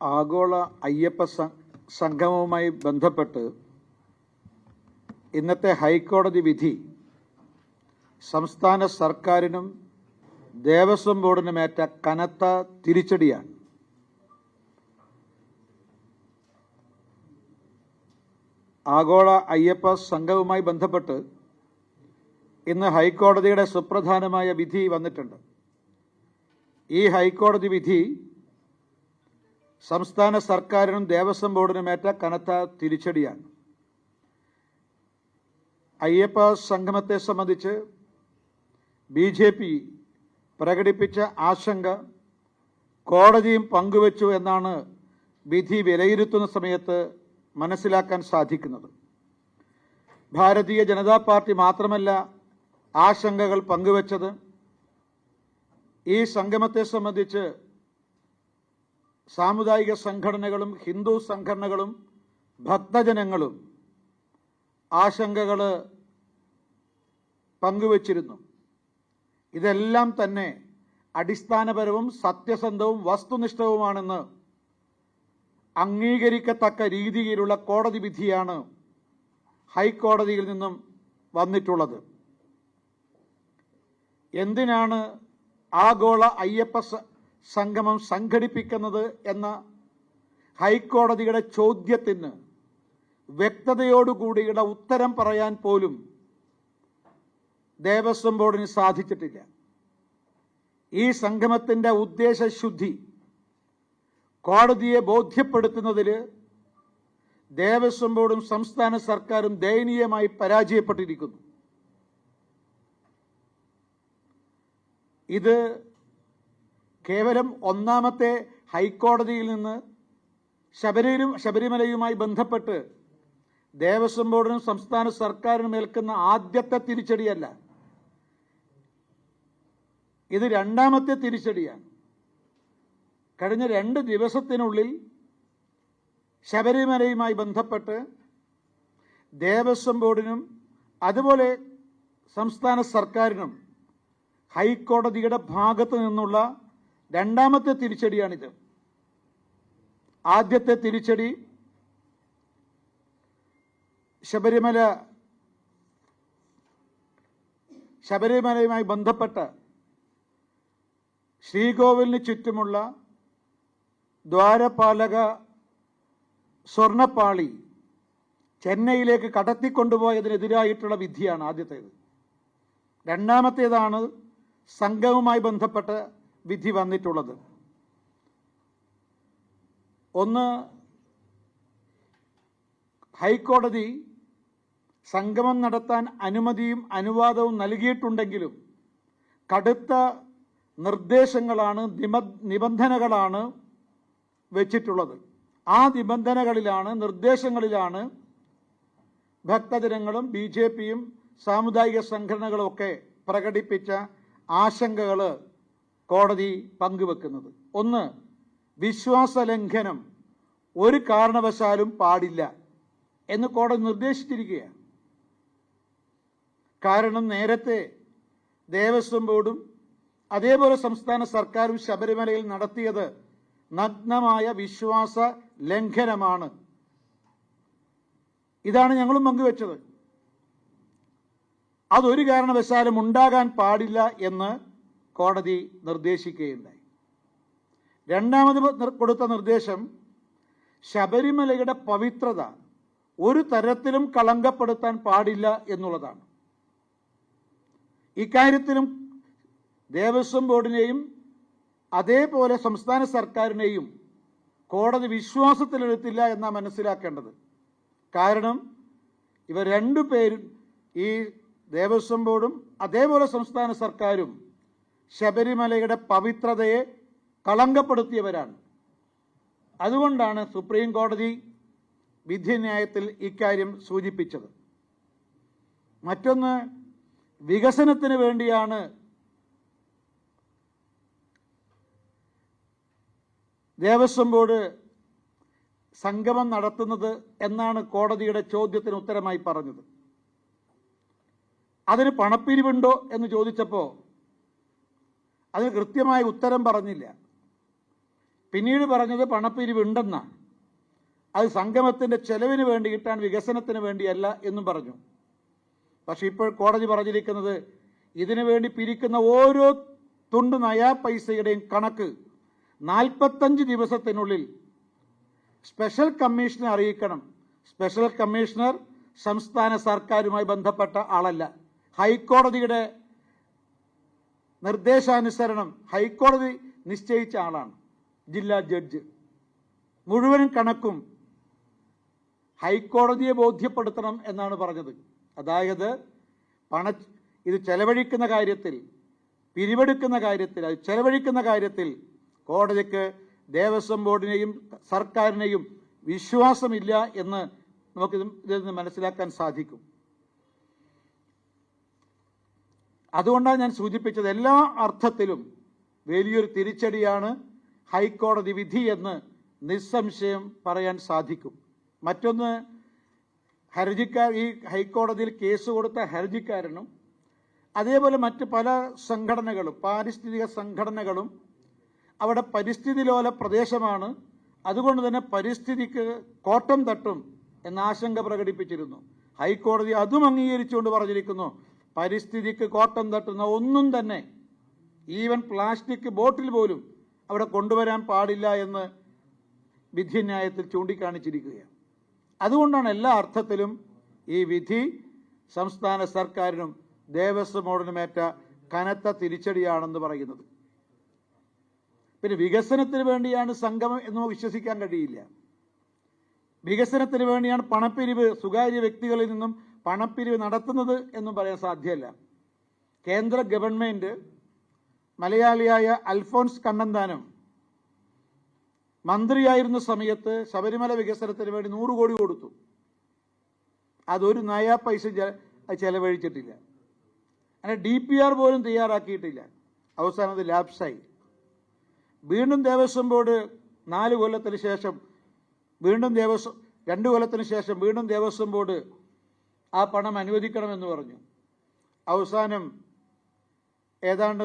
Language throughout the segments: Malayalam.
ആഗോള അയ്യപ്പ സംഗമവുമായി ബന്ധപ്പെട്ട് ഇന്നത്തെ ഹൈക്കോടതി വിധി സംസ്ഥാന സർക്കാരിനും ദേവസ്വം ബോർഡിനുമേറ്റ കനത്ത തിരിച്ചടിയാണ്. ആഗോള അയ്യപ്പ സംഘവുമായി ബന്ധപ്പെട്ട് ഇന്ന് ഹൈക്കോടതിയുടെ സുപ്രധാനമായ വിധി വന്നിട്ടുണ്ട്. ഈ ഹൈക്കോടതി വിധി സംസ്ഥാന സർക്കാരിനും ദേവസ്വം ബോർഡിനുമേറ്റ കനത്ത തിരിച്ചടിയാണ്. അയ്യപ്പ സംഗമത്തെ സംബന്ധിച്ച് ബി ജെ പി പ്രകടിപ്പിച്ച ആശങ്ക കോടതിയും പങ്കുവച്ചു എന്നാണ് വിധി വിലയിരുത്തുന്ന സമയത്ത് മനസ്സിലാക്കാൻ സാധിക്കുന്നത്. ഭാരതീയ ജനതാ പാർട്ടി മാത്രമല്ല ആശങ്കകൾ പങ്കുവച്ചത് ഈ സംഗമത്തെ സംബന്ധിച്ച് സാമുദായിക സംഘടനകളും ഹിന്ദു സംഘടനകളും ഭക്തജനങ്ങളും ആശങ്കകൾ പങ്കുവച്ചിരുന്നു. ഇതെല്ലാം തന്നെ അടിസ്ഥാനപരവും സത്യസന്ധവും വസ്തുനിഷ്ഠവുമാണെന്ന് അംഗീകരിക്കത്തക്ക രീതിയിലുള്ള കോടതി വിധിയാണ് ഹൈക്കോടതിയിൽ നിന്നും വന്നിട്ടുള്ളത്. എന്തിനാണ് ആഗോള അയ്യപ്പ സംഗമം സംഘടിപ്പിക്കുന്നത് എന്ന ഹൈക്കോടതിയുടെ ചോദ്യത്തിന് വ്യക്തതയോടുകൂടിയുള്ള ഉത്തരം പറയാൻ പോലും ദേവസ്വം ബോർഡിന് സാധിച്ചിട്ടില്ല. ഈ സംഗമത്തിന്റെ ഉദ്ദേശശുദ്ധി കോടതിയെ ബോധ്യപ്പെടുത്തുന്നതിൽ ദേവസ്വം ബോർഡും സംസ്ഥാന സർക്കാരും ദയനീയമായി പരാജയപ്പെട്ടിരിക്കുന്നു. ഇത് കേവലം ഒന്നാമത്തെ ഹൈക്കോടതിയിൽ നിന്ന് ശബരിയിലും ശബരിമലയുമായി ബന്ധപ്പെട്ട് ദേവസ്വം ബോർഡിനും സംസ്ഥാന സർക്കാരിനും ഏൽക്കുന്ന ആദ്യത്തെ തിരിച്ചടിയല്ല. ഇത് രണ്ടാമത്തെ തിരിച്ചടിയാണ്. കഴിഞ്ഞ രണ്ട് ദിവസത്തിനുള്ളിൽ ശബരിമലയുമായി ബന്ധപ്പെട്ട് ദേവസ്വം ബോർഡിനും അതുപോലെ സംസ്ഥാന സർക്കാരിനും ഹൈക്കോടതിയുടെ ഭാഗത്തു നിന്നുള്ള രണ്ടാമത്തെ തിരിച്ചടിയാണിത്. ആദ്യത്തെ തിരിച്ചടി ശബരിമല ശബരിമലയുമായി ബന്ധപ്പെട്ട ശ്രീകോവിലിന് ചുറ്റുമുള്ള ദ്വാരപാലക സ്വർണപ്പാളി ചെന്നൈയിലേക്ക് കടത്തിക്കൊണ്ടുപോയതിനെതിരായിട്ടുള്ള വിധിയാണ് ആദ്യത്തേത്. രണ്ടാമത്തേതാണ് സംഘവുമായി ബന്ധപ്പെട്ട വിധി വന്നിട്ടുള്ളത്. ഒന്ന് ഹൈക്കോടതി സംഗമം നടത്താൻ അനുമതിയും അനുവാദവും നൽകിയിട്ടുണ്ടെങ്കിലും കടുത്ത നിർദ്ദേശങ്ങളാണ് നിബ- നിബന്ധനകളാണ് വെച്ചിട്ടുള്ളത്. ആ നിബന്ധനകളിലാണ് നിർദ്ദേശങ്ങളിലാണ് ഭക്തജനങ്ങളും ബി ജെ പിയും സാമുദായിക സംഘടനകളും ഒക്കെ പ്രകടിപ്പിച്ച ആശങ്കകൾ കോടതി പങ്കുവെക്കുന്നത്. ഒന്ന് വിശ്വാസലംഘനം ഒരു കാരണവശാലും പാടില്ല എന്ന് കോടതി നിർദ്ദേശിച്ചിരിക്കുകയാണ്. കാരണം നേരത്തെ ദേവസ്വം ബോർഡും അതേപോലെ സംസ്ഥാന സർക്കാരും ശബരിമലയിൽ നടത്തിയത് നഗ്നമായ വിശ്വാസ ലംഘനമാണ് ഇതാണ് ഞങ്ങളും പങ്കുവെച്ചത്. അതൊരു കാരണവശാലും ഉണ്ടാകാൻ പാടില്ല എന്ന് കോടതി നിർദ്ദേശിക്കുകയുണ്ടായി. രണ്ടാമത് കൊടുത്ത നിർദ്ദേശം ശബരിമലയുടെ പവിത്രത ഒരു തരത്തിലും കളങ്കപ്പെടുത്താൻ പാടില്ല എന്നുള്ളതാണ്. ഇക്കാര്യത്തിലും ദേവസ്വം ബോർഡിനെയും അതേപോലെ സംസ്ഥാന സർക്കാരിനെയും കോടതി വിശ്വാസത്തിലെടുത്തില്ല എന്നാണ് മനസ്സിലാക്കേണ്ടത്. കാരണം ഇവ രണ്ടു പേരും ഈ ദേവസ്വം ബോർഡും അതേപോലെ സംസ്ഥാന സർക്കാരും ശബരിമലയുടെ പവിത്രതയെ കളങ്കപ്പെടുത്തിയവരാണ്. അതുകൊണ്ടാണ് സുപ്രീം കോടതി വിധിന്യായത്തിൽ ഇക്കാര്യം സൂചിപ്പിച്ചത്. മറ്റൊന്ന് വികസനത്തിന് വേണ്ടിയാണ് ദേവസ്വം ബോർഡ് സംഗമം നടത്തുന്നത് എന്നാണ് കോടതിയുടെ ചോദ്യത്തിന് ഉത്തരമായി പറഞ്ഞത്. അതിന് പണപ്പിരിവുണ്ടോ എന്ന് ചോദിച്ചപ്പോൾ അതിന് കൃത്യമായ ഉത്തരം പറഞ്ഞില്ല. പിന്നീട് പറഞ്ഞത് പണപ്പിരിവുണ്ടെന്നാണ് അത് സംഗമത്തിന്റെ ചെലവിന് വേണ്ടിയിട്ടാണ് വികസനത്തിന് വേണ്ടിയല്ല എന്നും പറഞ്ഞു. പക്ഷെ ഇപ്പോൾ കോടതി പറഞ്ഞിരിക്കുന്നത് ഇതിനു വേണ്ടി പിരിക്കുന്ന ഓരോ തുണ്ട് നയാ പൈസയുടെയും കണക്ക് നാൽപ്പത്തഞ്ച് ദിവസത്തിനുള്ളിൽ സ്പെഷ്യൽ കമ്മീഷനെ അറിയിക്കണം. സ്പെഷ്യൽ കമ്മീഷണർ സംസ്ഥാന സർക്കാരുമായി ബന്ധപ്പെട്ട ആളല്ല. ഹൈക്കോടതിയുടെ നിർദ്ദേശാനുസരണം ഹൈക്കോടതി നിശ്ചയിച്ച ആളാണ് ജില്ലാ ജഡ്ജ്. മുഴുവൻ കണക്കും ഹൈക്കോടതിയെ ബോധ്യപ്പെടുത്തണം എന്നാണ് പറഞ്ഞത്. അതായത് പണ ഇത് ചെലവഴിക്കുന്ന കാര്യത്തിൽ പിരിവെടുക്കുന്ന കാര്യത്തിൽ അത് ചെലവഴിക്കുന്ന കാര്യത്തിൽ കോടതിക്ക് ദേവസ്വം ബോർഡിനെയും സർക്കാരിനെയും വിശ്വാസമില്ല എന്ന് നമുക്ക് ഇത് ഇതിൽ നിന്ന് മനസ്സിലാക്കാൻ സാധിക്കും. അതുകൊണ്ടാണ് ഞാൻ സൂചിപ്പിച്ചത് എല്ലാ അർത്ഥത്തിലും വലിയൊരു തിരിച്ചടിയാണ് ഹൈക്കോടതി വിധി എന്ന് നിസ്സംശയം പറയാൻ സാധിക്കും. മറ്റൊന്ന് ഹർജിക്കാർ ഈ ഹൈക്കോടതിയിൽ കേസ് കൊടുത്ത ഹർജിക്കാരനും അതേപോലെ മറ്റ് പല സംഘടനകളും പാരിസ്ഥിതിക സംഘടനകളും അവിടെ പരിസ്ഥിതി ലോല പ്രദേശമാണ്. അതുകൊണ്ട് തന്നെ പരിസ്ഥിതിക്ക് കോട്ടം തട്ടും എന്ന ആശങ്ക പ്രകടിപ്പിച്ചിരുന്നു. ഹൈക്കോടതി അതും അംഗീകരിച്ചുകൊണ്ട് പറഞ്ഞിരിക്കുന്നു. പരിസ്ഥിതിക്ക് കോട്ടം തട്ടുന്ന ഒന്നും തന്നെ ഈവൻ പ്ലാസ്റ്റിക് ബോട്ടിൽ പോലും അവിടെ കൊണ്ടുവരാൻ പാടില്ല എന്ന് വിധിന്യായത്തിൽ ചൂണ്ടിക്കാണിച്ചിരിക്കുകയാണ്. അതുകൊണ്ടാണ് എല്ലാ അർത്ഥത്തിലും ഈ വിധി സംസ്ഥാന സർക്കാരിനും ദേവസ്വം ബോർഡിനുമേറ്റ കനത്ത തിരിച്ചടിയാണെന്ന് പറയുന്നത്. പിന്നെ വികസനത്തിന് വേണ്ടിയാണ് സംഗമം എന്ന് വിശ്വസിക്കാൻ കഴിയില്ല. വികസനത്തിന് വേണ്ടിയാണ് പണപ്പിരിവ് സ്വകാര്യ വ്യക്തികളിൽ നിന്നും പണപ്പിരിവ് നടത്തുന്നത് എന്നും പറയാൻ സാധ്യമല്ല കേന്ദ്ര ഗവൺമെന്റ് മലയാളിയായ അൽഫോൺസ് കണ്ണന്താനം മന്ത്രിയായിരുന്ന സമയത്ത് ശബരിമല വികസനത്തിന് വേണ്ടി നൂറ് കോടി കൊടുത്തു. അതൊരു നയ പൈസ ചെലവഴിച്ചിട്ടില്ല. അങ്ങനെ ഡി പി ആർ പോലും തയ്യാറാക്കിയിട്ടില്ല. അവസാനം അത് ലാപ്സായി. വീണ്ടും ദേവസ്വം ബോർഡ് നാല് കൊല്ലത്തിന് ശേഷം വീണ്ടും ദേവസ്വം രണ്ട് കൊല്ലത്തിന് ശേഷം വീണ്ടും ദേവസ്വം ബോർഡ് ആ പണം അനുവദിക്കണമെന്ന് പറഞ്ഞു. അവസാനം ഏതാണ്ട്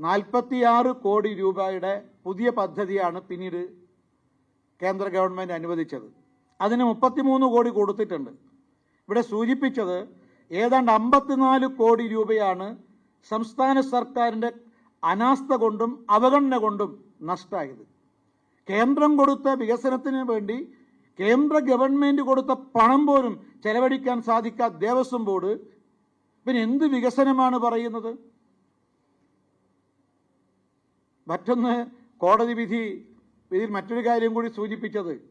നാൽപ്പത്തിയാറ് കോടി രൂപയുടെ പുതിയ പദ്ധതിയാണ് പിന്നീട് കേന്ദ്ര ഗവൺമെന്റ് അനുവദിച്ചത്. അതിന് മുപ്പത്തിമൂന്ന് കോടി കൊടുത്തിട്ടുണ്ട്. ഇവിടെ സൂചിപ്പിച്ചത് ഏതാണ്ട് അമ്പത്തിനാല് കോടി രൂപയാണ് സംസ്ഥാന സർക്കാരിന്റെ അനാസ്ഥ കൊണ്ടും അവഗണന കൊണ്ടും നഷ്ടമായത് കേന്ദ്രം കൊടുത്ത വികസനത്തിന് വേണ്ടി കേന്ദ്ര ഗവൺമെന്റ് കൊടുത്ത പണം പോലും ചെലവഴിക്കാൻ സാധിക്കാത്ത ദേവസ്വം ബോർഡ് പിന്നെ എന്ത് വികസനമാണ് പറയുന്നത്? മറ്റൊന്ന് കോടതി വിധി ഇതിൽ മറ്റൊരു കാര്യം കൂടി സൂചിപ്പിച്ചത്.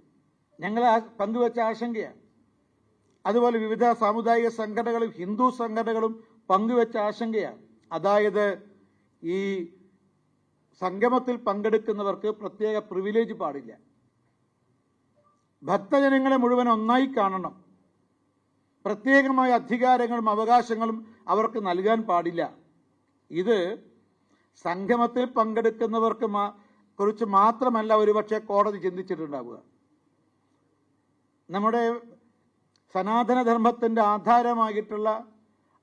ഞങ്ങൾ പങ്കുവച്ച ആശങ്കയാണ്. അതുപോലെ വിവിധ സാമുദായിക സംഘടനകളും ഹിന്ദു സംഘടനകളും പങ്കുവച്ച ആശങ്കയാണ്. അതായത് ഈ സംഗമത്തിൽ പങ്കെടുക്കുന്നവർക്ക് പ്രത്യേക പ്രിവിലേജ് പാടില്ല. ഭക്തജനങ്ങളെ മുഴുവൻ ഒന്നായി കാണണം. പ്രത്യേകമായ അധികാരങ്ങളും അവകാശങ്ങളും അവർക്ക് നൽകാൻ പാടില്ല. ഇത് സംഗമത്തിൽ പങ്കെടുക്കുന്നവർക്ക് കുറിച്ച് മാത്രമല്ല ഒരുപക്ഷെ കോടതി ചിന്തിച്ചിട്ടുണ്ടാവുക. നമ്മുടെ സനാതനധർമ്മത്തിന്റെ ആധാരമായിട്ടുള്ള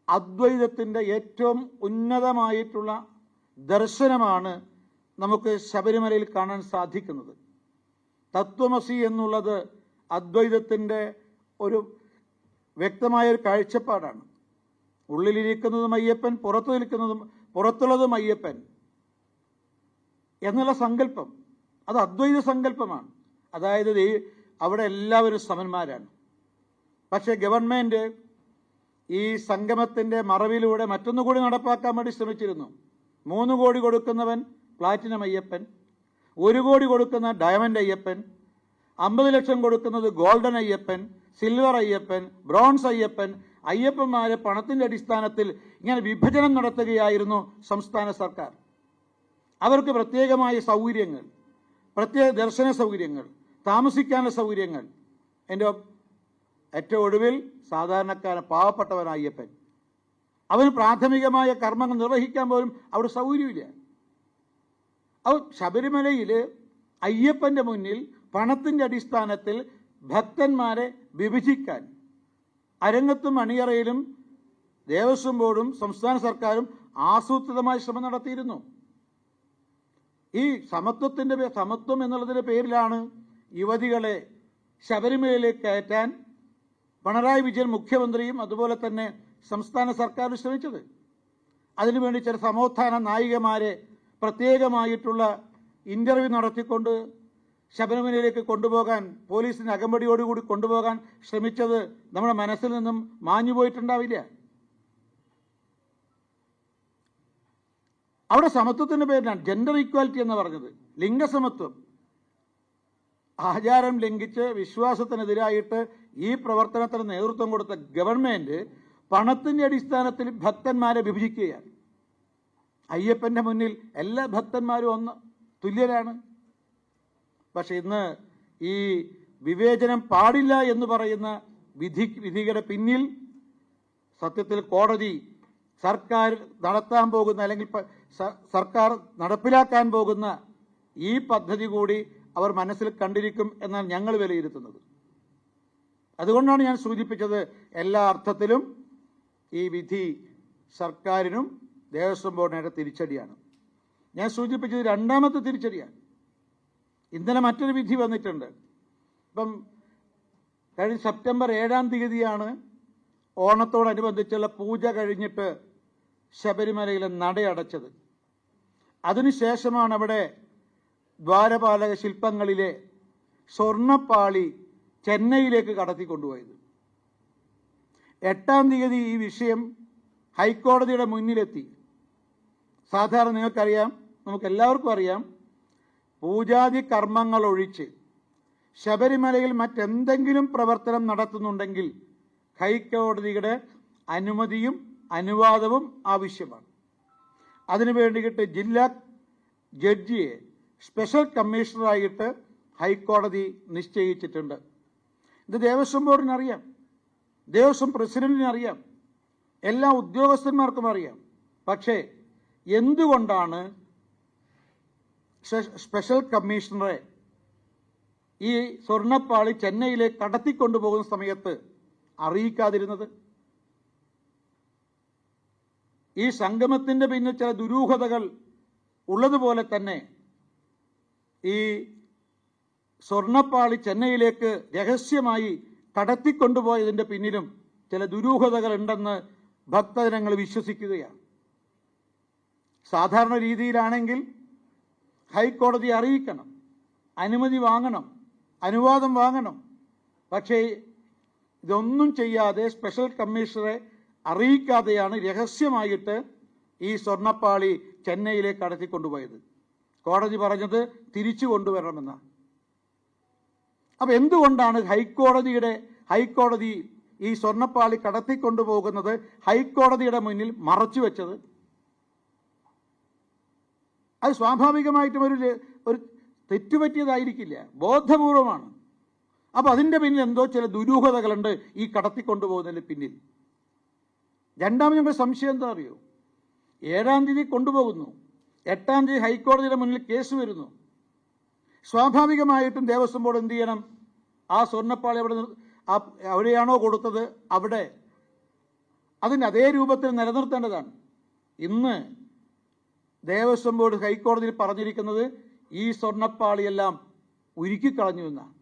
അദ്വൈതത്തിന്റെ ഏറ്റവും ഉന്നതമായിട്ടുള്ള ദർശനമാണ് നമുക്ക് ശബരിമലയിൽ കാണാൻ സാധിക്കുന്നത്. തത്വമസി എന്നുള്ളത് അദ്വൈതത്തിന്റെ ഒരു വ്യക്തമായ ഒരു കാഴ്ചപ്പാടാണ്. ഉള്ളിലിരിക്കുന്നതും അയ്യപ്പൻ പുറത്തു നിൽക്കുന്നതും പുറത്തുള്ളതും അയ്യപ്പൻ എന്നുള്ള സങ്കല്പം. അത് അദ്വൈത സങ്കല്പമാണ്. അതായത് അവിടെ എല്ലാവരും സമന്മാരാണ്. പക്ഷേ ഗവൺമെന്റ് ഈ സംഗമത്തിന്റെ മറവിലൂടെ മറ്റൊന്നുകൂടി നടപ്പാക്കാൻ വേണ്ടി ശ്രമിച്ചിരുന്നു. മൂന്ന് കോടി കൊടുക്കുന്നവൻ പ്ലാറ്റിനം അയ്യപ്പൻ ഒരു കോടി കൊടുക്കുന്ന ഡയമണ്ട് അയ്യപ്പൻ അമ്പത് ലക്ഷം കൊടുക്കുന്നത് golden Ayyappan silver Ayyappan bronze Ayyappan അയ്യപ്പന്മാരെ പണത്തിന്റെ അടിസ്ഥാനത്തിൽ ഇങ്ങനെ വിഭജനം നടത്തുകയായിരുന്നു സംസ്ഥാന സർക്കാർ. അവർക്ക് പ്രത്യേകമായ സൗകര്യങ്ങൾ പ്രത്യേക ദർശന സൗകര്യങ്ങൾ താമസിക്കാനുള്ള സൗകര്യങ്ങൾ. എന്റെ ഏറ്റവും ഒടുവിൽ സാധാരണക്കാരൻ പാവപ്പെട്ടവൻ അയ്യപ്പൻ. അവന് പ്രാഥമികമായ കർമ്മങ്ങൾ നിർവഹിക്കാൻ പോലും അവിടെ സൗകര്യമില്ല. അവ ശബരിമലയിൽ അയ്യപ്പന്റെ മുന്നിൽ പണത്തിന്റെ അടിസ്ഥാനത്തിൽ ഭക്തന്മാരെ വിഭജിക്കാൻ. അരങ്ങത്തും അണിയറയിലും ദേവസ്വം ബോർഡും സംസ്ഥാന സർക്കാരും ആസൂത്രിതമായ ശ്രമം നടത്തിയിരുന്നു. ഈ സമത്വത്തിന്റെ സമത്വം എന്നുള്ളതിന്റെ പേരിലാണ് യുവതികളെ ശബരിമലയിലേക്ക് കയറ്റാൻ പിണറായി വിജയൻ മുഖ്യമന്ത്രിയും അതുപോലെ തന്നെ സംസ്ഥാന സർക്കാരും ശ്രമിച്ചത്. അതിനുവേണ്ടി ചില സമോത്ഥാന നായികമാരെ പ്രത്യേകമായിട്ടുള്ള ഇന്റർവ്യൂ നടത്തിക്കൊണ്ട് ശബരിമലയിലേക്ക് കൊണ്ടുപോകാൻ പോലീസിന് അകമ്പടിയോടുകൂടി കൊണ്ടുപോകാൻ ശ്രമിച്ചത് നമ്മുടെ മനസ്സിൽ നിന്നും മാഞ്ഞുപോയിട്ടുണ്ടാവില്ല അവിടെ സമത്വത്തിന്റെ പേരിലാണ് ജെൻഡർ ഈക്വാലിറ്റി എന്ന് പറഞ്ഞത്. ലിംഗസമത്വം. ആചാരം ലംഘിച്ച് വിശ്വാസത്തിനെതിരായിട്ട് ഈ പ്രവർത്തനത്തിന് നേതൃത്വം കൊടുത്ത ഗവൺമെന്റ് പണത്തിന്റെ അടിസ്ഥാനത്തിൽ ഭക്തന്മാരെ വിഭജിക്കുകയാണ്. അയ്യപ്പന്റെ മുന്നിൽ എല്ലാ ഭക്തന്മാരും ഒന്ന് തുല്യരാണ്. പക്ഷെ ഇന്ന് ഈ വിവേചനം പാടില്ല എന്ന് പറയുന്ന വിധി വിധികളുടെ പിന്നിൽ സത്യത്തിൽ കോടതി സർക്കാർ നടത്താൻ പോകുന്ന അല്ലെങ്കിൽ സർക്കാർ നടപ്പിലാക്കാൻ പോകുന്ന ഈ പദ്ധതി കൂടി അവർ മനസ്സിൽ കണ്ടിരിക്കും എന്നാണ് ഞങ്ങൾ വിലയിരുത്തുന്നത്. അതുകൊണ്ടാണ് ഞാൻ സൂചിപ്പിച്ചത് എല്ലാ അർത്ഥത്തിലും ഈ വിധി സർക്കാരിനും ദേവസ്വം ബോർഡിനേറെ തിരിച്ചടിയാണ്. ഞാൻ സൂചിപ്പിച്ചത് രണ്ടാമത്തെ തിരിച്ചടിയാണ്. ഇന്നലെ മറ്റൊരു വിധി വന്നിട്ടുണ്ട്. ഇപ്പം കഴിഞ്ഞ സെപ്റ്റംബർ ഏഴാം തീയതിയാണ് ഓണത്തോടനുബന്ധിച്ചുള്ള പൂജ കഴിഞ്ഞിട്ട് ശബരിമലയിലെ നടയടച്ചത് അതിനുശേഷമാണ് അവിടെ ദ്വാരപാലക ശില്പങ്ങളിലെ സ്വർണപ്പാളി ചെന്നൈയിലേക്ക് കടത്തിക്കൊണ്ടുപോയത്. എട്ടാം തീയതി ഈ വിഷയം ഹൈക്കോടതിയുടെ മുന്നിലെത്തി. സാധാരണ നിങ്ങൾക്കറിയാം നമുക്ക് എല്ലാവർക്കും അറിയാം പൂജാതി കർമ്മങ്ങൾ ഒഴിച്ച് ശബരിമലയിൽ മറ്റെന്തെങ്കിലും പ്രവർത്തനം നടത്തുന്നുണ്ടെങ്കിൽ ഹൈക്കോടതിയുടെ അനുമതിയും അനുവാദവും ആവശ്യമാണ്. അതിനു വേണ്ടിയിട്ട് ജില്ലാ ജഡ്ജിയെ സ്പെഷ്യൽ കമ്മീഷണറായിട്ട് ഹൈക്കോടതി നിശ്ചയിച്ചിട്ടുണ്ട്. ഇത് ദേവസ്വം ബോർഡിന് അറിയാം ദേവസ്വം പ്രസിഡന്റിന് അറിയാം എല്ലാ ഉദ്യോഗസ്ഥന്മാർക്കും അറിയാം. പക്ഷേ എന്തുകൊണ്ടാണ് സ്പെഷ്യൽ കമ്മീഷണറെ ഈ സ്വർണപ്പാളി ചെന്നൈയിലെ കടത്തിക്കൊണ്ടുപോകുന്ന സമയത്ത് അറിയിക്കാതിരുന്നത്. ഈ സംഗമത്തിന്റെ പിന്നിൽ ചില ദുരൂഹതകൾ ഉള്ളതുപോലെ തന്നെ ഈ സ്വർണപ്പാളി ചെന്നൈയിലേക്ക് രഹസ്യമായി കടത്തിക്കൊണ്ടുപോയതിന്റെ പിന്നിലും ചില ദുരൂഹതകൾ ഉണ്ടെന്ന് ഭക്തജനങ്ങൾ വിശ്വസിക്കുകയാണ്. സാധാരണ രീതിയിലാണെങ്കിൽ ഹൈക്കോടതി അറിയിക്കണം. അനുമതി വാങ്ങണം. അനുവാദം വാങ്ങണം. പക്ഷേ ഇതൊന്നും ചെയ്യാതെ സ്പെഷ്യൽ കമ്മീഷണറെ അറിയിക്കാതെയാണ് രഹസ്യമായിട്ട് ഈ സ്വർണപ്പാളി ചെന്നൈയിലേക്ക് കടത്തിക്കൊണ്ടുപോയത് കോടതി പറഞ്ഞത് തിരിച്ചു കൊണ്ടുവരണമെന്നാണ് അപ്പം എന്തുകൊണ്ടാണ് ഹൈക്കോടതിയുടെ ഹൈക്കോടതി ഈ സ്വർണപ്പാളി കടത്തിക്കൊണ്ടുപോകുന്നത് ഹൈക്കോടതിയുടെ മുന്നിൽ മറച്ചു വെച്ചത്? അത് സ്വാഭാവികമായിട്ടും ഒരു ഒരു തെറ്റുപറ്റിയതായിരിക്കില്ല. ബോധപൂർവമാണ്. അപ്പോൾ അതിന്റെ പിന്നിൽ എന്തോ ചില ദുരൂഹതകളുണ്ട് ഈ കടത്തിക്കൊണ്ടുപോകുന്നതിന് പിന്നിൽ. രണ്ടാമത് ഞങ്ങൾ സംശയം എന്താ അറിയോ? ഏഴാം തീയതി കൊണ്ടുപോകുന്നു. എട്ടാം തീയതി ഹൈക്കോടതിയുടെ മുന്നിൽ കേസ് വരുന്നു. സ്വാഭാവികമായിട്ടും ദേവസ്വം ബോർഡ് എന്ത് ചെയ്യണം? ആ സ്വർണപ്പാളി അവിടെ അവിടെയാണോ കൊടുത്തത്? അവിടെ. അതിന് അതേ രൂപത്തിൽ നിലനിർത്തേണ്ടതാണ്. ഇന്ന് ദേവസ്വം ബോർഡ് ഹൈക്കോടതിയിൽ പറഞ്ഞിരിക്കുന്നത് ഈ സ്വർണപ്പാളിയെല്ലാം ഉരുക്കിക്കളഞ്ഞു എന്നാണ്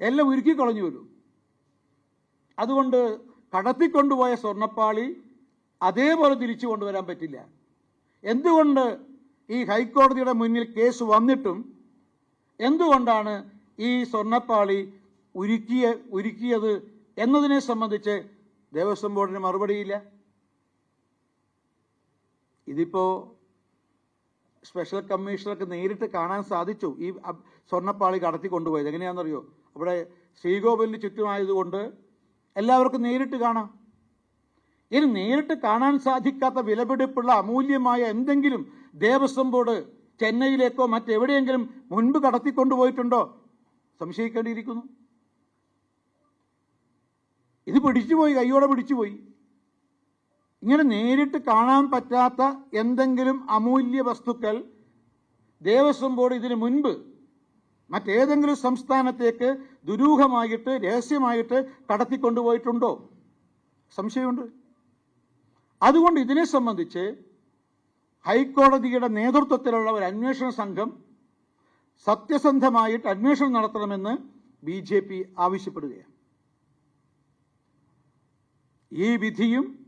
എല്ലാം ഉരുക്കിക്കളഞ്ഞു വരും അതുകൊണ്ട് കടത്തിക്കൊണ്ടുപോയ സ്വർണപ്പാളി അതേപോലെ തിരിച്ചു കൊണ്ടുവരാൻ പറ്റില്ല. എന്തുകൊണ്ട് ഈ ഹൈക്കോടതിയുടെ മുന്നിൽ കേസ് വന്നിട്ടും എന്തുകൊണ്ടാണ് ഈ സ്വർണപ്പാളി ഉരുക്കിയ ഉരുക്കിയത് എന്നതിനെ സംബന്ധിച്ച് ദേവസ്വം ബോർഡിന് മറുപടിയില്ല. ഇതിപ്പോ സ്പെഷ്യൽ കമ്മീഷണർക്ക് നേരിട്ട് കാണാൻ സാധിച്ചു ഈ സ്വർണപ്പാളി കടത്തി കൊണ്ടുപോയത് എങ്ങനെയാണെന്നറിയോ? അവിടെ ശ്രീകോവിലിന് ചുറ്റുമായതുകൊണ്ട് എല്ലാവർക്കും നേരിട്ട് കാണാം. ഇനി നേരിട്ട് കാണാൻ സാധിക്കാത്ത വിലപിടിപ്പുള്ള അമൂല്യമായ എന്തെങ്കിലും ദേവസ്വം ബോർഡ് ചെന്നൈയിലേക്കോ മറ്റെവിടെയെങ്കിലും മുൻപ് കടത്തിക്കൊണ്ടുപോയിട്ടുണ്ടോ? സംശയിക്കേണ്ടിയിരിക്കുന്നു. ഇത് പിടിച്ചുപോയി കൈയോടെ പിടിച്ചുപോയി. ഇങ്ങനെ നേരിട്ട് കാണാൻ പറ്റാത്ത എന്തെങ്കിലും അമൂല്യ വസ്തുക്കൾ ദേവസ്വം ബോർഡ് ഇതിനു മുൻപ് മറ്റേതെങ്കിലും സംസ്ഥാനത്തേക്ക് ദുരൂഹമായിട്ട് രഹസ്യമായിട്ട് കടത്തിക്കൊണ്ടുപോയിട്ടുണ്ടോ? സംശയമുണ്ട്. അതുകൊണ്ട് ഇതിനെ സംബന്ധിച്ച് ഹൈക്കോടതിയുടെ നേതൃത്വത്തിലുള്ള ഒരു അന്വേഷണ സംഘം സത്യസന്ധമായിട്ട് അന്വേഷണം നടത്തണമെന്ന് ബി ജെ പി ആവശ്യപ്പെടുകയാണ്. ഈ വിധിയും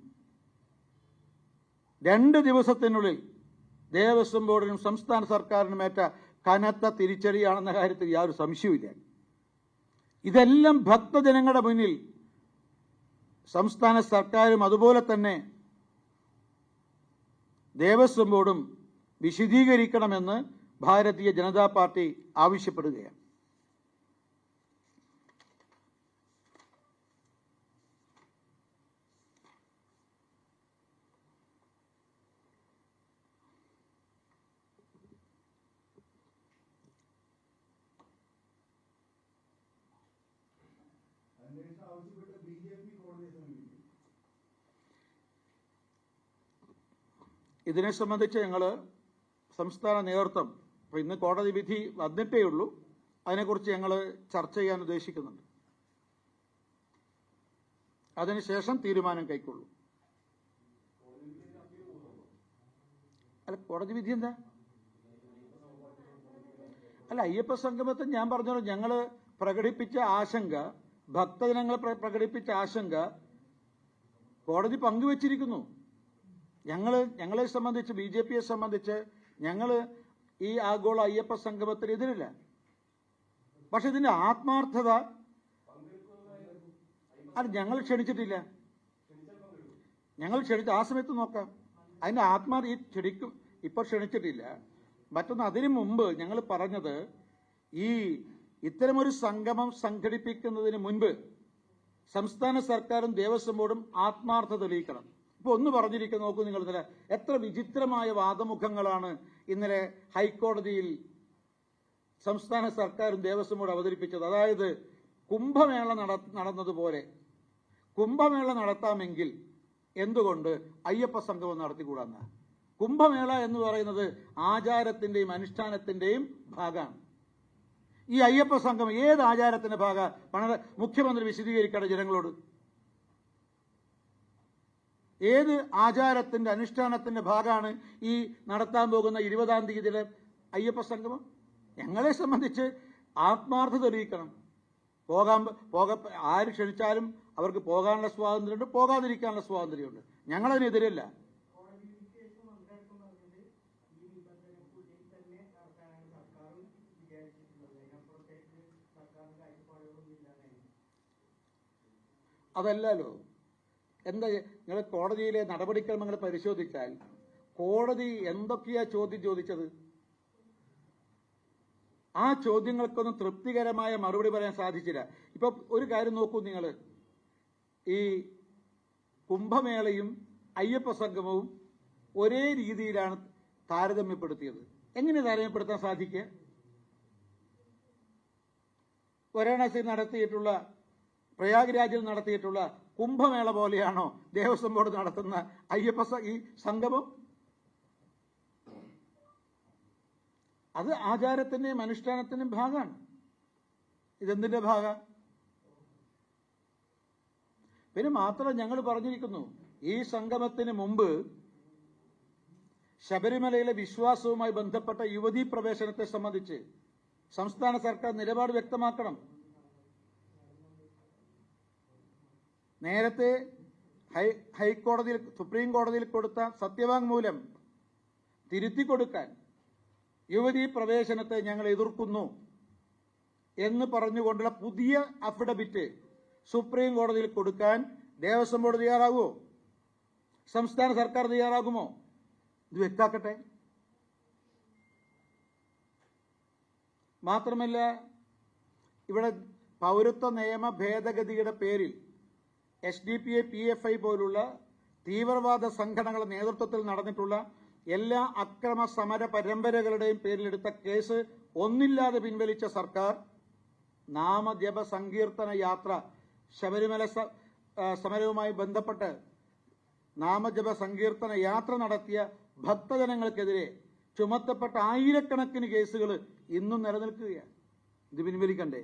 രണ്ട് ദിവസത്തിനുള്ളിൽ ദേവസ്വം ബോർഡിനും സംസ്ഥാന സർക്കാരിനും ഏറ്റ കനത്ത തിരിച്ചടിയാണെന്ന കാര്യത്തിൽ യാതൊരു സംശയവുമില്ല. ഇതെല്ലാം ഭക്തജനങ്ങളുടെ മുന്നിൽ സംസ്ഥാന സർക്കാരും അതുപോലെ തന്നെ ദേവസ്വം ബോർഡും വിശദീകരിക്കണമെന്ന് ഭാരതീയ ജനതാ പാർട്ടി ആവശ്യപ്പെടുകയാണ്. ആവശ്യപ്പെട്ട് ബി ജെ പി കോടതിയെ സമീപിക്കും ഇതിനെ സംബന്ധിച്ച് ഞങ്ങൾ സംസ്ഥാന നേതൃത്വം അപ്പോൾ ഇന്ന് കോടതി വിധി വന്നിട്ടേ ഉള്ളൂ അതിനെക്കുറിച്ച് ഞങ്ങൾ ചർച്ച ചെയ്യാൻ ഉദ്ദേശിക്കുന്നുണ്ട്. അതിനുശേഷം തീരുമാനം കൈക്കൊള്ളും. അല്ല കോടതി വിധി എന്താ? അല്ല അയ്യപ്പ സംഗമത്തിൽ ഞാൻ പറഞ്ഞോളൂ ഞങ്ങൾ പ്രകടിപ്പിച്ച ആശങ്ക ഭക്തജനങ്ങൾ പ്ര- പ്രകടിപ്പിച്ച ആശങ്ക കോടതി പങ്കുവച്ചിരിക്കുന്നു. ഞങ്ങൾ ഞങ്ങളെ സംബന്ധിച്ച് ബി ജെ പിയെ സംബന്ധിച്ച് ഞങ്ങൾ ഈ ആഗോള അയ്യപ്പ സംഗമത്തിന് എതിരില്ല. പക്ഷെ ഇതിന്റെ ആത്മാർത്ഥത അത് ഞങ്ങൾ ക്ഷണിച്ചിട്ടില്ല. ഞങ്ങൾ ക്ഷണിച്ച ആ സമയത്ത് നോക്കാം. അതിന്റെ ആത്മാർത്ഥ ഈ ക്ഷണിക്കും ഇപ്പൊ ക്ഷണിച്ചിട്ടില്ല. മറ്റൊന്ന് അതിനു മുമ്പ് ഞങ്ങൾ പറഞ്ഞത് ഈ ഇത്തരമൊരു സംഗമം സംഘടിപ്പിക്കുന്നതിന് മുൻപ് സംസ്ഥാന സർക്കാരും ദേവസ്വം ബോർഡും ആത്മാർത്ഥ തെളിയിക്കണം. ഇപ്പൊ ഒന്ന് പറഞ്ഞിരിക്കുന്ന നോക്കൂ നിങ്ങൾ ഇന്നലെ എത്ര വിചിത്രമായ വാദമുഖങ്ങളാണ് ഇന്നലെ ഹൈക്കോടതിയിൽ സംസ്ഥാന സർക്കാരും ദേവസ്വം ബോർഡ് അവതരിപ്പിച്ചത്. അതായത് കുംഭമേള നട നടന്നതുപോലെ. കുംഭമേള നടത്താമെങ്കിൽ എന്തുകൊണ്ട് അയ്യപ്പ സംഗമം നടത്തിക്കൂടാന്ന? കുംഭമേള എന്ന് പറയുന്നത് ആചാരത്തിന്റെയും അനുഷ്ഠാനത്തിന്റെയും ഭാഗമാണ്. ഈ അയ്യപ്പ സംഘം ഏത് ആചാരത്തിന്റെ ഭാഗ പണ മുഖ്യമന്ത്രി വിശദീകരിക്കട്ടെ ജനങ്ങളോട്? ഏത് ആചാരത്തിന്റെ അനുഷ്ഠാനത്തിന്റെ ഭാഗമാണ് ഈ നടത്താൻ പോകുന്ന ഇരുപതാം തീയതിയിലെ അയ്യപ്പ സംഗമം? ഞങ്ങളെ സംബന്ധിച്ച് ആത്മാർത്ഥത തെളിയിക്കണം. പോകാൻ പോക ആര് ക്ഷണിച്ചാലും അവർക്ക് പോകാനുള്ള സ്വാതന്ത്ര്യമുണ്ട് പോകാതിരിക്കാനുള്ള സ്വാതന്ത്ര്യമുണ്ട്. ഞങ്ങളതിനെതിരല്ല കോടതി വിധിക്ക് ശേഷം മന്ത്രിയടക്കം പറഞ്ഞത് ഈ നിബന്ധനക്കുള്ളിൽ തന്നെ നടത്താനാണ് സർക്കാരും വിചാരിച്ചിട്ടുള്ളത് അതിനപ്പുറത്തേക്ക് സർക്കാരിന്റെ കാഴ്ചപ്പാടുകളൊന്നും ഇല്ലാതായിരുന്നു അതല്ലല്ലോ. എന്താ നിങ്ങൾ കോടതിയിലെ നടപടിക്രമങ്ങൾ പരിശോധിച്ചാൽ കോടതി എന്തൊക്കെയാ ചോദ്യം ചോദിച്ചത്? ആ ചോദ്യങ്ങൾക്കൊന്നും തൃപ്തികരമായ മറുപടി പറയാൻ സാധിച്ചില്ല. ഇപ്പൊ ഒരു കാര്യം നോക്കൂ നിങ്ങൾ ഈ കുംഭമേളയും അയ്യപ്പ സംഗമവും ഒരേ രീതിയിലാണ് താരതമ്യപ്പെടുത്തിയത്. എങ്ങനെ താരതമ്യപ്പെടുത്താൻ സാധിക്കുക? വാരാണസിയിൽ നടത്തിയിട്ടുള്ള പ്രയാഗ്രാജിൽ നടത്തിയിട്ടുള്ള കുംഭമേള പോലെയാണോ ദേവസ്വം ബോർഡ് നടത്തുന്ന അയ്യപ്പ ഈ സംഗമം? അത് ആചാരത്തിന്റെയും അനുഷ്ഠാനത്തിന്റെയും ഭാഗമാണ്. ഇതെന്തിന്റെ ഭാഗ? പിന്നെ മാത്രം ഞങ്ങൾ പറഞ്ഞിരിക്കുന്നു ഈ സംഗമത്തിന് മുമ്പ് ശബരിമലയിലെ വിശ്വാസവുമായി ബന്ധപ്പെട്ട യുവതീ പ്രവേശനത്തെ സംബന്ധിച്ച് സംസ്ഥാന സർക്കാർ നിലപാട് വ്യക്തമാക്കണം. നേരത്തെ ഹൈ ഹൈക്കോടതിയിൽ സുപ്രീം കോടതിയിൽ കൊടുത്ത സത്യവാങ്മൂലം തിരുത്തി കൊടുക്കാൻ യുവതി പ്രവേശനത്തെ ഞങ്ങൾ എതിർക്കുന്നു എന്ന് പറഞ്ഞുകൊണ്ടുള്ള പുതിയ അഫിഡവിറ്റ് സുപ്രീം കോടതിയിൽ കൊടുക്കാൻ ദേവസ്വം ബോർഡ് തയ്യാറാകുമോ? സംസ്ഥാന സർക്കാർ തയ്യാറാകുമോ? ഇത് വ്യക്താക്കട്ടെ മാത്രമല്ല ഇവിടെ പൗരത്വ നിയമ ഭേദഗതിയുടെ പേരിൽ S D P A P F I പോലുള്ള തീവ്രവാദ സംഘടനകളുടെ നേതൃത്വത്തിൽ നടന്നിട്ടുള്ള എല്ലാ അക്രമ സമര പരമ്പരകളുടെയും പേരിലെടുത്ത കേസ് ഒന്നില്ലാതെ പിൻവലിച്ച സർക്കാർ നാമജപ സങ്കീർത്തന യാത്ര ശബരിമല സമരവുമായി ബന്ധപ്പെട്ട് നാമജപ സങ്കീർത്തന യാത്ര നടത്തിയ ഭക്തജനങ്ങൾക്കെതിരെ ചുമത്തപ്പെട്ട ആയിരക്കണക്കിന് കേസുകൾ ഇന്നും നിലനിൽക്കുകയാണ്. ഇത് പിൻവലിക്കണ്ടേ?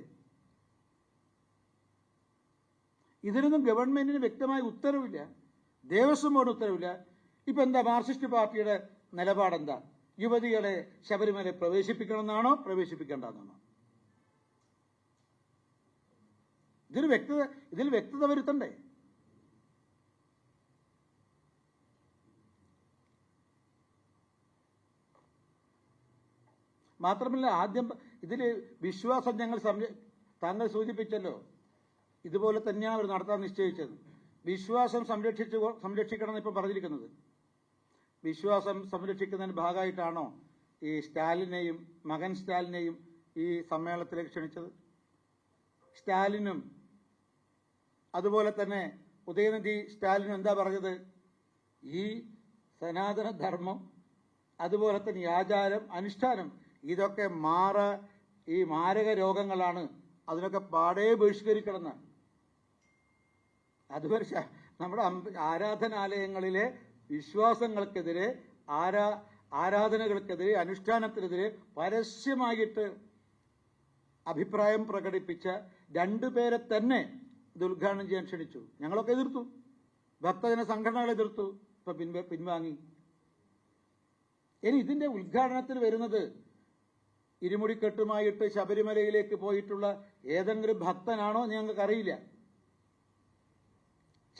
ഇതിനൊന്നും ഗവൺമെന്റിന് വ്യക്തമായ ഉത്തരവില്ല. ദേവസ്വം ബോർഡ് ഉത്തരവില്ല. ഇപ്പൊ എന്താ മാർക്സിസ്റ്റ് പാർട്ടിയുടെ നിലപാടെന്താ? യുവതികളെ ശബരിമല പ്രവേശിപ്പിക്കണമെന്നാണോ? പ്രവേശിപ്പിക്കേണ്ടെന്നാണോ ഇതിൽ വ്യക്തത ഇതിൽ വ്യക്തത വരുത്തണ്ടേ? മാത്രമല്ല ആദ്യം ഇതിൽ വിശ്വാസം ഞങ്ങൾ താങ്കൾ സൂചിപ്പിച്ചല്ലോ. ഇതുപോലെ തന്നെയാണ് അവർ നടത്താൻ നിശ്ചയിച്ചത്. വിശ്വാസം സംരക്ഷിച്ചു സംരക്ഷിക്കണം ഇപ്പോൾ പറഞ്ഞിരിക്കുന്നത്. വിശ്വാസം സംരക്ഷിക്കുന്നതിന് ഭാഗമായിട്ടാണോ ഈ സ്റ്റാലിനെയും മകൻ സ്റ്റാലിനെയും ഈ സമ്മേളനത്തിലേക്ക് ക്ഷണിച്ചത്? സ്റ്റാലിനും അതുപോലെ തന്നെ ഉദയനിധി സ്റ്റാലിനും എന്താ പറഞ്ഞത്? ഈ സനാതന ധർമ്മം അതുപോലെ തന്നെ ആചാരം അനുഷ്ഠാനം ഇതൊക്കെ മാറ ഈ മാരക രോഗങ്ങളാണ് അതിനൊക്കെ പാടേ ബഹിഷ്കരിക്കണമെന്ന് ശ- നമ്മുടെ ആരാധനാലയങ്ങളിലെ വിശ്വാസങ്ങൾക്കെതിരെ ആരാ ആരാധനകൾക്കെതിരെ അനുഷ്ഠാനത്തിനെതിരെ പരസ്യമായിട്ട് അഭിപ്രായം പ്രകടിപ്പിച്ച രണ്ടുപേരെ തന്നെ ഇത് ഉദ്ഘാടനം ചെയ്യാൻ ക്ഷണിച്ചു. ഞങ്ങളൊക്കെ എതിർത്തു. ഭക്തജന സംഘടനകൾ എതിർത്തു. ഇപ്പൊ പിൻവ പിൻവാങ്ങി. ഇനി ഇതിന്റെ ഉദ്ഘാടനത്തിന് വരുന്നത് ഇരുമുടിക്കെട്ടുമായിട്ട് ശബരിമലയിലേക്ക് പോയിട്ടുള്ള ഏതെങ്കിലും ഭക്തനാണോ ഞങ്ങൾക്കറിയില്ല.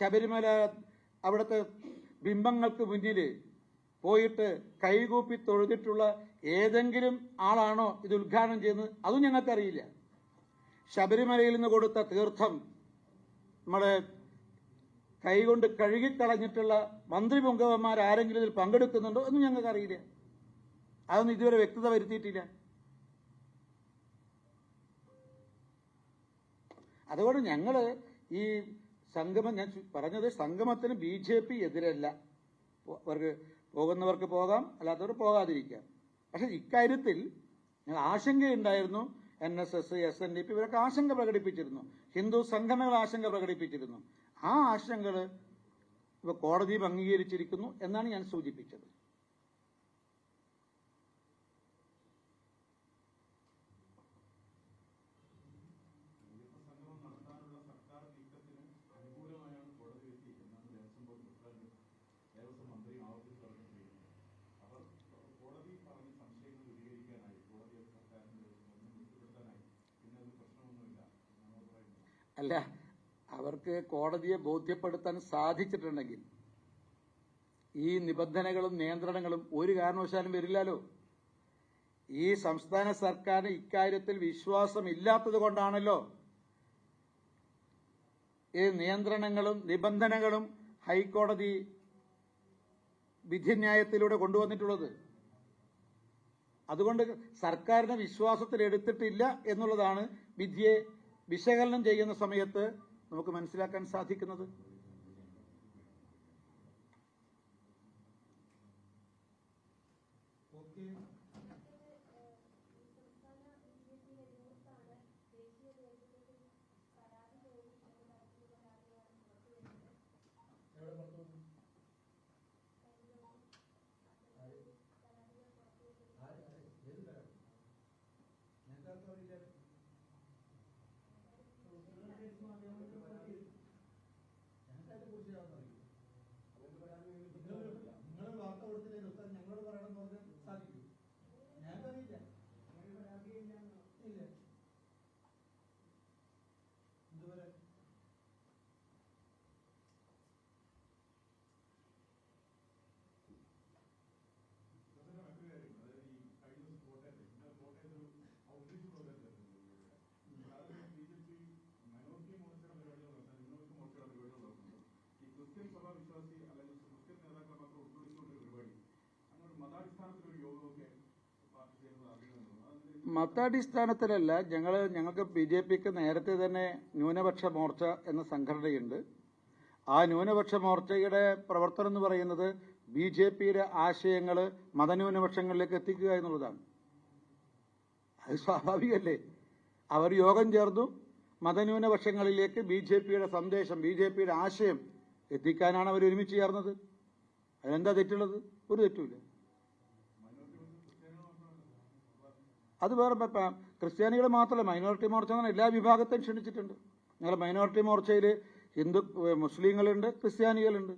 ശബരിമല അവിടുത്തെ ബിംബങ്ങൾക്ക് മുന്നിൽ പോയിട്ട് കൈകൂപ്പി തൊഴുതിട്ടുള്ള ഏതെങ്കിലും ആളാണോ ഇത് ഉദ്ഘാടനം ചെയ്യുന്നത്? അതും ഞങ്ങൾക്കറിയില്ല. ശബരിമലയിൽ നിന്ന് കൊടുത്ത തീർത്ഥം നമ്മുടെ കൈകൊണ്ട് കഴുകിക്കളഞ്ഞിട്ടുള്ള മന്ത്രി പൊങ്കവന്മാർ ആരെങ്കിലും ഇതിൽ പങ്കെടുക്കുന്നുണ്ടോ എന്നും ഞങ്ങൾക്കറിയില്ല. അതൊന്നും ഇതുവരെ വ്യക്തത വരുത്തിയിട്ടില്ല. അതുകൊണ്ട് ഞങ്ങൾ ഈ സംഗമം ഞാൻ പറഞ്ഞത് സംഗമത്തിന് ബി ജെ പി എതിരല്ല. അവർക്ക് പോകുന്നവർക്ക് പോകാം അല്ലാത്തവർ പോകാതിരിക്കാം. പക്ഷെ ഇക്കാര്യത്തിൽ ആശങ്കയുണ്ടായിരുന്നു. N S S S N D P ഇവരൊക്കെ ആശങ്ക പ്രകടിപ്പിച്ചിരുന്നു. ഹിന്ദു സംഘടനകൾ ആശങ്ക പ്രകടിപ്പിച്ചിരുന്നു. ആ ആശങ്കകൾ ഇപ്പോൾ കോടതിയും അംഗീകരിച്ചിരിക്കുന്നു എന്നാണ് ഞാൻ സൂചിപ്പിച്ചത് സംഗമം നടത്താനുള്ള സർക്കാർ നീക്കത്തിന് അനുകൂലമായാണ് കോടതി വിധി എന്നാണ് ദേവസ്വം ബോർഡ് പ്രസിഡന്റ് ദേവസ്വം മന്ത്രി ആവർത്തിച്ച് പറഞ്ഞിരിക്കുന്നത് അവർ കോടതി പറഞ്ഞ സംശയങ്ങൾ ദൂരീകരിക്കാനായി കോടതി സർക്കാരിന്റെ ഒന്നും ബുദ്ധിപ്പെടുത്താനായി പിന്നെ അത് പ്രശ്നമൊന്നുമില്ല എന്നാണ് പറയുന്നത് അല്ല കോടതിയെ ബോധ്യപ്പെടുത്താൻ സാധിച്ചിട്ടുണ്ടെങ്കിൽ ഈ നിബന്ധനകളും നിയന്ത്രണങ്ങളും ഒരു കാരണവശാലും വരില്ലല്ലോ. ഈ സംസ്ഥാന സർക്കാരിന് ഇക്കാര്യത്തിൽ വിശ്വാസമില്ലാത്തത് കൊണ്ടാണല്ലോ ഈ നിയന്ത്രണങ്ങളും നിബന്ധനകളും ഹൈക്കോടതി വിധിന്യായത്തിലൂടെ കൊണ്ടുവന്നിട്ടുള്ളത്. അതുകൊണ്ട് സർക്കാരിനെ വിശ്വാസത്തിൽ എടുത്തിട്ടില്ല എന്നുള്ളതാണ് വിധിയെ വിശകലനം ചെയ്യുന്ന സമയത്ത് നമുക്ക് മനസ്സിലാക്കാൻ സാധിക്കുന്നത് ഓക്കെ നിങ്ങൾ വാർത്ത കൊടുത്തില്ലേ ഉസ്താദ് ഞങ്ങളോട് പറയണമെന്ന് പറഞ്ഞാൽ സാധിക്കും ഞങ്ങൾക്കറിയില്ല ഇല്ല ഇതുവരെ ക്രിസ്ത്യൻ സഭാ വിശ്വാസി അല്ലെങ്കിൽ ക്രിസ്ത്യൻ നേതാക്കളെ മാത്രം ഉൾക്കൊള്ളിച്ചുകൊണ്ട് ഒരു പരിപാടി അങ്ങനെ ഒരു മതാടിസ്ഥാനത്തിലൊരു യോഗമൊക്കെ പാർട്ടി ചെയ്യുന്നത് അറിയുന്നുണ്ടോ അതിന്റെ മതാടിസ്ഥാനത്തിലല്ല ഞങ്ങൾ ഞങ്ങൾക്ക് ബി ജെ പിക്ക് നേരത്തെ തന്നെ ന്യൂനപക്ഷ മോർച്ച എന്ന സംഘടനയുണ്ട്. ആ ന്യൂനപക്ഷ മോർച്ചയുടെ പ്രവർത്തനം എന്ന് പറയുന്നത് ബി ജെ പിയുടെ ആശയങ്ങൾ മതന്യൂനപക്ഷങ്ങളിലേക്ക് എത്തിക്കുക എന്നുള്ളതാണ്. അത് സ്വാഭാവികല്ലേ അവർ യോഗം ചേർന്നു മതന്യൂനപക്ഷങ്ങളിലേക്ക് ബി ജെ പിയുടെ സന്ദേശം ബി ജെ പിയുടെ ആശയം എത്തിക്കാനാണ് അവർ ഒരുമിച്ച് ചേർന്നത്. അതിനെന്താ തെറ്റുള്ളത്? ഒരു തെറ്റുമില്ല. അത് വേറെ ക്രിസ്ത്യാനികൾ മാത്രമല്ല മൈനോറിറ്റി മോർച്ച പറഞ്ഞാൽ എല്ലാ വിഭാഗത്തെയും ക്ഷണിച്ചിട്ടുണ്ട്. ഞങ്ങൾ മൈനോറിറ്റി മോർച്ചയിൽ ഹിന്ദു മുസ്ലിങ്ങളുണ്ട് ക്രിസ്ത്യാനികളുണ്ട്.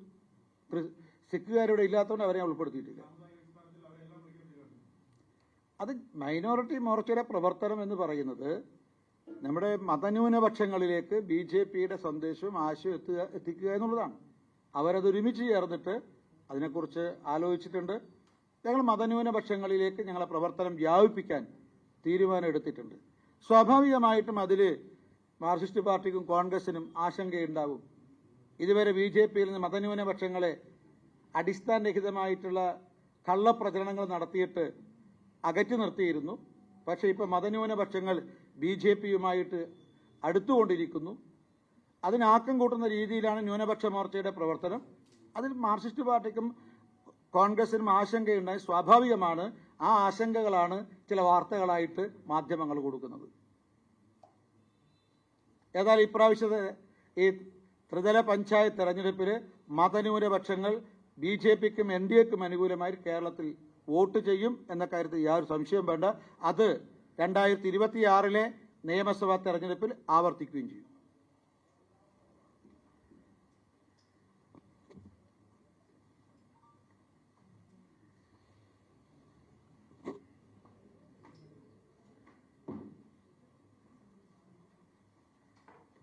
ക്രി- സിഖുകാരിവിടെ ഇല്ലാത്തതുകൊണ്ട് അവരെ ഉൾപ്പെടുത്തിയിട്ടില്ല. അത് മൈനോറിറ്റി മോർച്ചയുടെ പ്രവർത്തനം എന്ന് പറയുന്നത് നമ്മുടെ മതന്യൂനപക്ഷങ്ങളിലേക്ക് ബി ജെ പിയുടെ സന്ദേശവും ആശയവും എത്തുക എത്തിക്കുക എന്നുള്ളതാണ്. അവരത് ഒരുമിച്ച് ചേർന്നിട്ട് അതിനെക്കുറിച്ച് ആലോചിച്ചിട്ടുണ്ട്. ഞങ്ങൾ മതന്യൂനപക്ഷങ്ങളിലേക്ക് ഞങ്ങളെ പ്രവർത്തനം വ്യാപിപ്പിക്കാൻ തീരുമാനം എടുത്തിട്ടുണ്ട് സ്വാഭാവികമായിട്ടും അതിൽ മാർക്സിസ്റ്റ് പാർട്ടിക്കും കോൺഗ്രസിനും ആശങ്കയുണ്ടാവും. ഇതുവരെ ബി ജെ പിയിൽ നിന്ന് മതന്യൂനപക്ഷങ്ങളെ അടിസ്ഥാനരഹിതമായിട്ടുള്ള കള്ളപ്രചരണങ്ങൾ നടത്തിയിട്ട് അകറ്റി നിർത്തിയിരുന്നു. പക്ഷേ ഇപ്പോൾ മതന്യൂനപക്ഷങ്ങൾ ബി ജെ പിയുമായിട്ട് അടുത്തുകൊണ്ടിരിക്കുന്നു. അതിനാക്കം കൂട്ടുന്ന രീതിയിലാണ് ന്യൂനപക്ഷ മോർച്ചയുടെ പ്രവർത്തനം. അതിൽ മാർക്സിസ്റ്റ് പാർട്ടിക്കും കോൺഗ്രസിനും ആശങ്കയുണ്ടായി. സ്വാഭാവികമാണ് ആ ആശങ്കകളാണ് ചില വാർത്തകളായിട്ട് മാധ്യമങ്ങൾ കൊടുക്കുന്നത്. ഏതായാലും ഇപ്രാവശ്യത്തെ ഈ ത്രിതല പഞ്ചായത്ത് തെരഞ്ഞെടുപ്പിൽ മതന്യൂനപക്ഷങ്ങൾ ബി ജെ പിക്കും എൻ ഡി എക്കും അനുകൂലമായി കേരളത്തിൽ വോട്ട് ചെയ്യും എന്ന കാര്യത്തിൽ യാതൊരു സംശയവും വേണ്ട. അത് രണ്ടായിരത്തി ഇരുപത്തിയാറിലെ നിയമസഭാ തെരഞ്ഞെടുപ്പിൽ ആവർത്തിക്കുകയും ചെയ്യും.